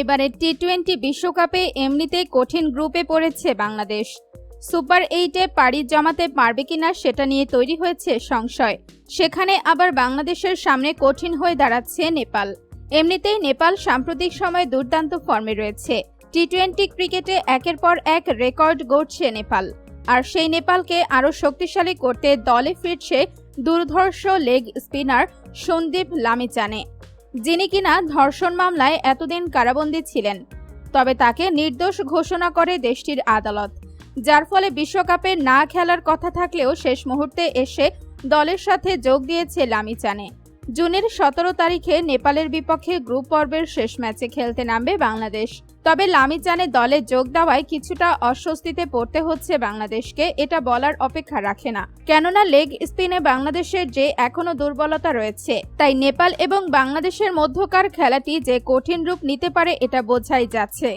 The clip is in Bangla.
এবারে টি টোয়েন্টি বিশ্বকাপে এমনিতেই কঠিন গ্রুপে পড়েছে বাংলাদেশ। সুপার এইটে পাড়ি জমাতে পারবে কিনা সেটা নিয়ে তৈরি হয়েছে সংশয়। সেখানে আবার বাংলাদেশের সামনে কঠিন হয়ে দাঁড়াচ্ছে নেপাল। এমনিতেই নেপাল সাম্প্রতিক সময়ে দুর্দান্ত ফর্মে রয়েছে। টি টোয়েন্টি ক্রিকেটে একের পর এক রেকর্ড গড়ছে নেপাল। আর সেই নেপালকে আরও শক্তিশালী করতে দলে ফিরছে দুর্ধর্ষ লেগ স্পিনার সন্দীপ লামিচানে। যিনি কিনা ধর্ষণ মামলায় এতদিন কারাবন্দী ছিলেন, তবে তাকে নির্দোষ ঘোষণা করে দেশটির আদালত, যার ফলে বিশ্বকাপে না খেলার কথা থাকলেও শেষ মুহূর্তে এসে দলের সাথে যোগ দিয়েছে লামিচানে। জুনের সতেরো তারিখে নেপালের বিপক্ষে গ্রুপ পর্বের শেষ ম্যাচে খেলতে নামবে বাংলাদেশ। তবে লামিচানে দলে যোগ দেওয়ায় কিছুটা অস্বস্তিতে পড়তে হচ্ছে বাংলাদেশকে, এটা বলার অপেক্ষা রাখে না। কেননা লেগ স্পিনে বাংলাদেশের যে এখনও দুর্বলতা রয়েছে, তাই নেপাল এবং বাংলাদেশের মধ্যকার খেলাটি যে কঠিন রূপ নিতে পারে এটা বোঝাই যাচ্ছে।